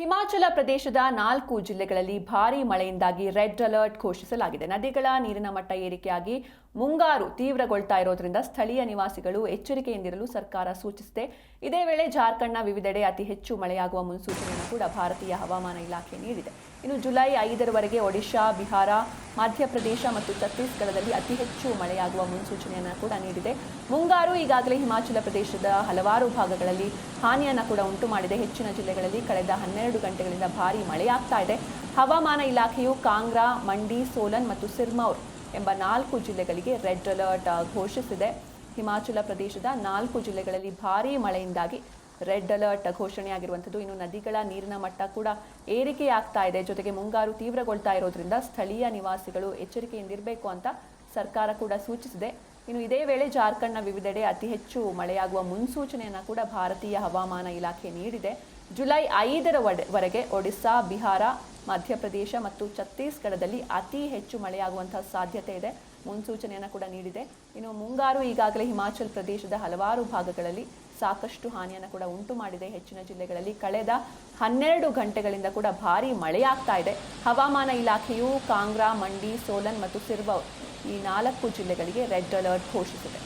ಹಿಮಾಚಲ ಪ್ರದೇಶದ ನಾಲ್ಕು ಜಿಲ್ಲೆಗಳಲ್ಲಿ ಭಾರೀ ಮಳೆಯಿಂದಾಗಿ ರೆಡ್ ಅಲರ್ಟ್ ಘೋಷಿಸಲಾಗಿದೆ. ನದಿಗಳ ನೀರಿನ ಮಟ್ಟ ಏರಿಕೆಯಾಗಿ ಮುಂಗಾರು ತೀವ್ರಗೊಳ್ತಾ ಇರೋದ್ರಿಂದ ಸ್ಥಳೀಯ ನಿವಾಸಿಗಳು ಎಚ್ಚರಿಕೆಯಿಂದಿರಲು ಸರ್ಕಾರ ಸೂಚಿಸಿದೆ. ಇದೇ ವೇಳೆ ಜಾರ್ಖಂಡ್ನ ವಿವಿಧೆಡೆ ಅತಿ ಹೆಚ್ಚು ಮಳೆಯಾಗುವ ಮುನ್ಸೂಚನೆಯನ್ನು ಕೂಡ ಭಾರತೀಯ ಹವಾಮಾನ ಇಲಾಖೆ ನೀಡಿದೆ. ಇನ್ನು ಜುಲೈ ಐದರವರೆಗೆ ಒಡಿಶಾ, ಬಿಹಾರ, ಮಧ್ಯಪ್ರದೇಶ ಮತ್ತು ಛತ್ತೀಸ್ಗಢದಲ್ಲಿ ಅತಿ ಹೆಚ್ಚು ಮಳೆಯಾಗುವ ಮುನ್ಸೂಚನೆಯನ್ನು ಕೂಡ ನೀಡಿದೆ. ಮುಂಗಾರು ಈಗಾಗಲೇ ಹಿಮಾಚಲ ಪ್ರದೇಶದ ಹಲವಾರು ಭಾಗಗಳಲ್ಲಿ ಹಾನಿಯನ್ನು ಕೂಡ ಉಂಟು ಮಾಡಿದೆ ಹೆಚ್ಚಿನ ಜಿಲ್ಲೆಗಳಲ್ಲಿ ಕಳೆದ ಹನ್ನೆರಡು ಗಂಟೆಗಳಿಂದ ಭಾರೀ ಮಳೆಯಾಗ್ತಾ ಇದೆ. ಹವಾಮಾನ ಇಲಾಖೆಯು ಕಾಂಗ್ರಾ, ಮಂಡಿ, ಸೋಲನ್ ಮತ್ತು ಸಿರ್ಮೌರ್ ಎಂಬ ನಾಲ್ಕು ಜಿಲ್ಲೆಗಳಿಗೆ ರೆಡ್ ಅಲರ್ಟ್ ಘೋಷಿಸಿದೆ. ಹಿಮಾಚಲ ಪ್ರದೇಶದ ನಾಲ್ಕು ಜಿಲ್ಲೆಗಳಲ್ಲಿ ಭಾರೀ ಮಳೆಯಿಂದಾಗಿ ರೆಡ್ ಅಲರ್ಟ್ ಘೋಷಣೆಯಾಗಿರುವಂಥದ್ದು. ಇನ್ನು ನದಿಗಳ ನೀರಿನ ಮಟ್ಟ ಕೂಡ ಏರಿಕೆಯಾಗ್ತಾ ಇದೆ. ಜೊತೆಗೆ ಮುಂಗಾರು ತೀವ್ರಗೊಳ್ತಾ ಇರೋದ್ರಿಂದ ಸ್ಥಳೀಯ ನಿವಾಸಿಗಳು ಎಚ್ಚರಿಕೆಯಿಂದಿರಬೇಕು ಅಂತ ಸರ್ಕಾರ ಕೂಡ ಸೂಚಿಸಿದೆ. ಇನ್ನು ಇದೇ ವೇಳೆ ಜಾರ್ಖಂಡ್ನ ವಿವಿಧೆಡೆ ಅತಿ ಹೆಚ್ಚು ಮಳೆಯಾಗುವ ಮುನ್ಸೂಚನೆಯನ್ನು ಕೂಡ ಭಾರತೀಯ ಹವಾಮಾನ ಇಲಾಖೆ ನೀಡಿದೆ. ಜುಲೈ ಐದರ ವರೆಗೆ ಒಡಿಸ್ಸಾ, ಬಿಹಾರ, ಮಧ್ಯಪ್ರದೇಶ ಮತ್ತು ಛತ್ತೀಸ್ಗಢದಲ್ಲಿ ಅತಿ ಹೆಚ್ಚು ಮಳೆಯಾಗುವಂತಹ ಸಾಧ್ಯತೆ ಇದೆ. ಮುನ್ಸೂಚನೆಯನ್ನು ಕೂಡ ನೀಡಿದೆ. ಇನ್ನು ಮುಂಗಾರು ಈಗಾಗಲೇ ಹಿಮಾಚಲ ಪ್ರದೇಶದ ಹಲವಾರು ಭಾಗಗಳಲ್ಲಿ ಸಾಕಷ್ಟು ಹಾನಿಯನ್ನು ಕೂಡ ಉಂಟು ಮಾಡಿದೆ. ಹೆಚ್ಚಿನ ಜಿಲ್ಲೆಗಳಲ್ಲಿ ಕಳೆದ ಹನ್ನೆರಡು ಗಂಟೆಗಳಿಂದ ಕೂಡ ಭಾರೀ ಮಳೆಯಾಗ್ತಾ ಇದೆ. ಹವಾಮಾನ ಇಲಾಖೆಯು ಕಾಂಗ್ರಾ, ಮಂಡಿ, ಸೋಲನ್ ಮತ್ತು ಸಿರ್ಬೌರ್ ಈ ನಾಲ್ಕು ಜಿಲ್ಲೆಗಳಿಗೆ ರೆಡ್ ಅಲರ್ಟ್ ಘೋಷಿಸಿದೆ.